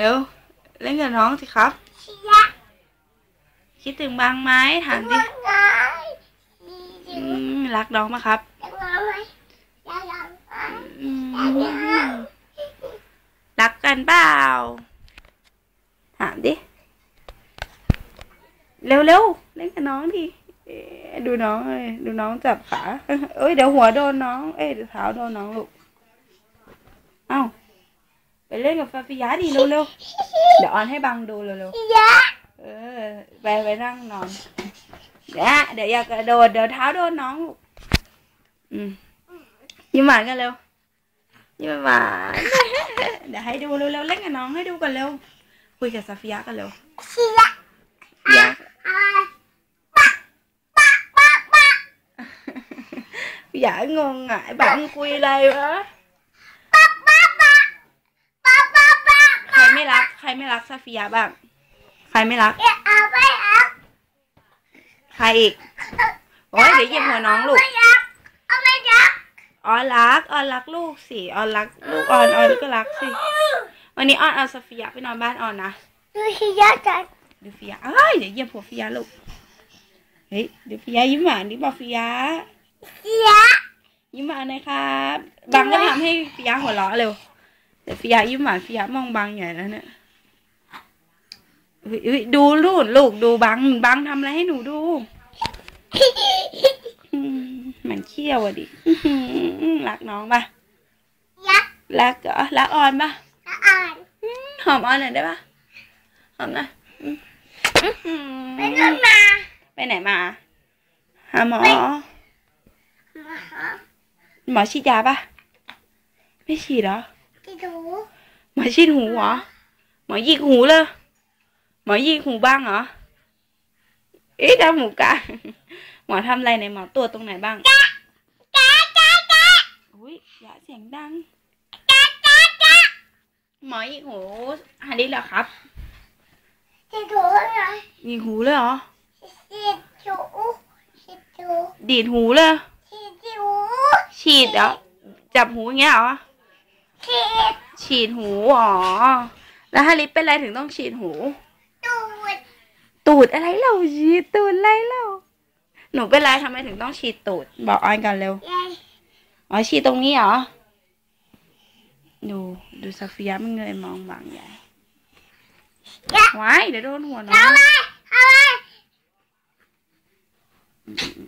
เร็วเล่นกับน้องสิครับเชียร์คิดถึงบางไหมถามดิยังไงดีจริอืงมรักน้องไหมครับยังไงไหมยังไงอืมรักกันเปล่าถามดิ เร็วเร็วๆเล่นกับน้องดิเอ๊ะดูน้องเลยดูน้องจับขา เอ้ยเดี๋ยวหัวโดนน้อง เอ้ยเดี๋ยวเท้าโดนน้องลูก เอ้า ไปเล่นกับฟาฟิยาดิเร็วเร็วๆเดี๋ยวออนให้บังดูเร็วเร็วเชียร์ๆเออไปไปนั่งนอนเดี๋ยวเดี๋ย รักใครไม่รักซาฟิยาบ้าง ใครไม่รักเดี๋ยวเอาไปเอาใครอีก โอ้ยเดี๋ยวเหยียบหัวน้องลูก ไม่รักเอาไม่รักออนรักออนรักลูกสิออนรักลูกออนออนก็รักสิ วันนี้ออนเอาซาฟิยาไปนอนบ้านออนนะดูเชียร์จังดูฟิยาเอ้ยเดี๋ยวเหยียบหัวฟิยาลูก เฮ้ยเดี๋ยวฟิยายิ้มหวานดิบอกฟิยาเชียร์ยิ้มหวานหน่อยครับ บังก็ทำให้ฟิยาหัวเราะเร็ว เดี๋ยวฟิยายิ้มหวานฟิยามองบังใหญ่แล้วเนี่ยเฮ้ยเฮ้ย ดูลูกลูกดูบังบังทำอะไรให้หนูดูอืมมันเขี้ยวอะดิอื้อหือรักน้องปะยักษ์รักเหรอรักออนปะละอ่านอืมหอมออนหน่อยได้ปะหอมหน่อยอืมอื้อหือไปเรื่องมาไปไหนมาหาหมอมาหาหมอฉีดยาปะไม่ฉีดเหรอที่ดูหมอฉีดหูเหรอหมอหยิกหูเลย หมอหยิกหูบ้างเหรอเอ๊ะทำหูกลางหมอทำอะไรในหมอตรวจตรงไหนบ้างแกะแกะแกะอุ้ยอย่าเสียงดังแกะแกะแกะหมอหยิกหูฮันนี้เหรอครับที่ดูอะไรหยิกหูเลยเหรอที่ดูที่ดูดีดหูเลยที่ดูฉีดเหรอจับหูอย่างเงี้ยเหรอที่ฉีดหูอ๋อแล้วฮาริสเป็นอะไรถึงต้องฉีดหูดูด ตูดอะไรเราฉีดตูดอะไรเราหนูเป็นไรทำไมถึงต้องฉีดตูด บอกออนกันเร็วยายอ๋อฉีดตรงนี้เหรอ ดูดูซาฟิยามันเงยมองบางใหญ่ไว้เดี๋ยวโดนหัวน้อเอางไปเอาไปพอแล้วอะมาดู